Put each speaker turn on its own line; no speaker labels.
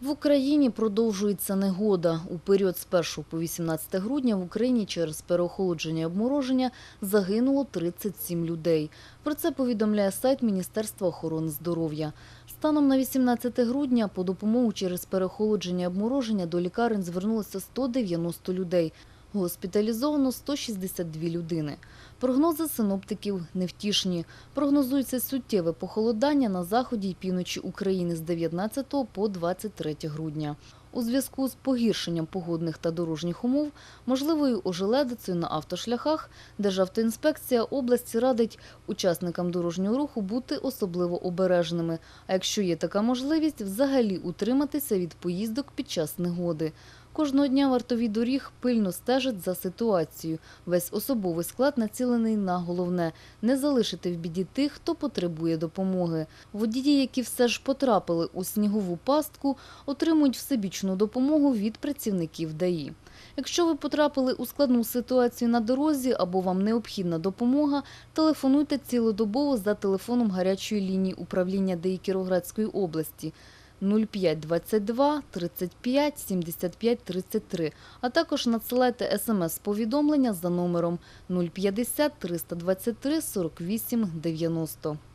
В Україні продовжується негода. У період з 1 по 18 грудня в Україні через переохолодження і обмороження загинуло 37 людей. Про це повідомляє сайт Міністерства охорони здоров'я. Станом на 18 грудня по допомогу через переохолодження і обмороження до лікарень звернулося 190 людей. Госпіталізовано 162 людини. Прогнози синоптиків невтішні. Прогнозується суттєве похолодання на заході й півночі України з 19 по 23 грудня. У зв'язку з погіршенням погодних та дорожніх умов, можливою ожеледицею на автошляхах, Державтоінспекція області радить учасникам дорожнього руху бути особливо обережними, а якщо є така можливість, взагалі утриматися від поїздок під час негоди. Кожного дня вартові доріг пильно стежать за ситуацією. Весь особовий склад націлений на головне – не залишити в біді тих, хто потребує допомоги. Водії, які все ж потрапили у снігову пастку, отримують всебічну допомогу від працівників ДАІ. Якщо ви потрапили у складну ситуацію на дорозі або вам необхідна допомога, телефонуйте цілодобово за телефоном гарячої лінії управління ДАІ Кіровоградської області 0522 35 75 33, а також надсилайте смс-повідомлення за номером 050 323 48 90.